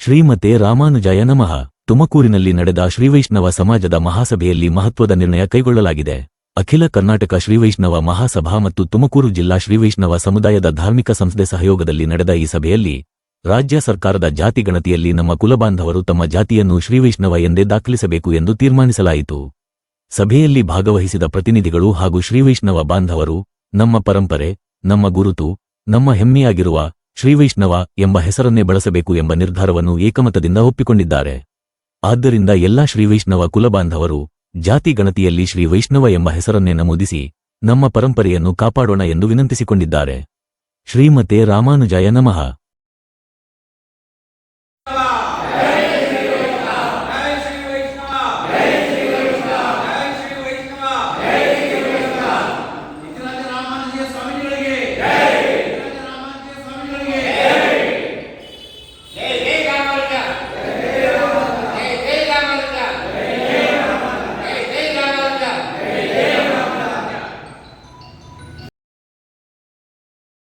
ಶ್ರೀಮತೆ ರಾಮಾನುಜಾಯ ನಮಃ. ತುಮಕೂರಿನಲ್ಲಿ ನಡೆದ ಶ್ರೀವೈಷ್ಣವ ಸಮಾಜದ ಮಹಾಸಭೆಯಲ್ಲಿ ಮಹತ್ವದ ನಿರ್ಣಯ ಕೈಗೊಳ್ಳಲಾಗಿದೆ. ಅಖಿಲ ಕರ್ನಾಟಕ ಶ್ರೀವೈಷ್ಣವ ಮಹಾಸಭಾ ಮತ್ತು ತುಮಕೂರು ಜಿಲ್ಲಾ ಶ್ರೀವೈಷ್ಣವ ಸಮುದಾಯದ ಧಾರ್ಮಿಕ ಸಂಸ್ಥೆ ಸಹಯೋಗದಲ್ಲಿ ನಡೆದ ಈ ಸಭೆಯಲ್ಲಿ ರಾಜ್ಯ ಸರ್ಕಾರದ ಜಾತಿ ಗಣತಿಯಲ್ಲಿ ನಮ್ಮ ಕುಲಬಾಂಧವರು ತಮ್ಮ ಜಾತಿಯನ್ನು ಶ್ರೀವೈಷ್ಣವ ಎಂದೇ ದಾಖಲಿಸಬೇಕು ಎಂದು ತೀರ್ಮಾನಿಸಲಾಯಿತು. ಸಭೆಯಲ್ಲಿ ಭಾಗವಹಿಸಿದ ಪ್ರತಿನಿಧಿಗಳು ಹಾಗೂ ಶ್ರೀವೈಷ್ಣವ ಬಾಂಧವರು, ನಮ್ಮ ಪರಂಪರೆ, ನಮ್ಮ ಗುರುತು, ನಮ್ಮ ಹೆಮ್ಮೆಯಾಗಿರುವ ಶ್ರೀವೈಷ್ಣವ ಎಂಬ ಹೆಸರನ್ನೇ ಬಳಸಬೇಕು ಎಂಬ ನಿರ್ಧಾರವನ್ನು ಏಕಮತದಿಂದ ಒಪ್ಪಿಕೊಂಡಿದ್ದಾರೆ. ಆದ್ದರಿಂದ ಎಲ್ಲಾ ಶ್ರೀವೈಷ್ಣವ ಕುಲಬಾಂಧವರು ಜಾತಿ ಗಣತಿಯಲ್ಲಿ ಶ್ರೀ ವೈಷ್ಣವ ಎಂಬ ಹೆಸರನ್ನೇ ನಮೂದಿಸಿ ನಮ್ಮ ಪರಂಪರೆಯನ್ನು ಕಾಪಾಡೋಣ ಎಂದು ವಿನಂತಿಸಿಕೊಂಡಿದ್ದಾರೆ. ಶ್ರೀಮತೆ ರಾಮಾನುಜಾಯ ನಮಃ.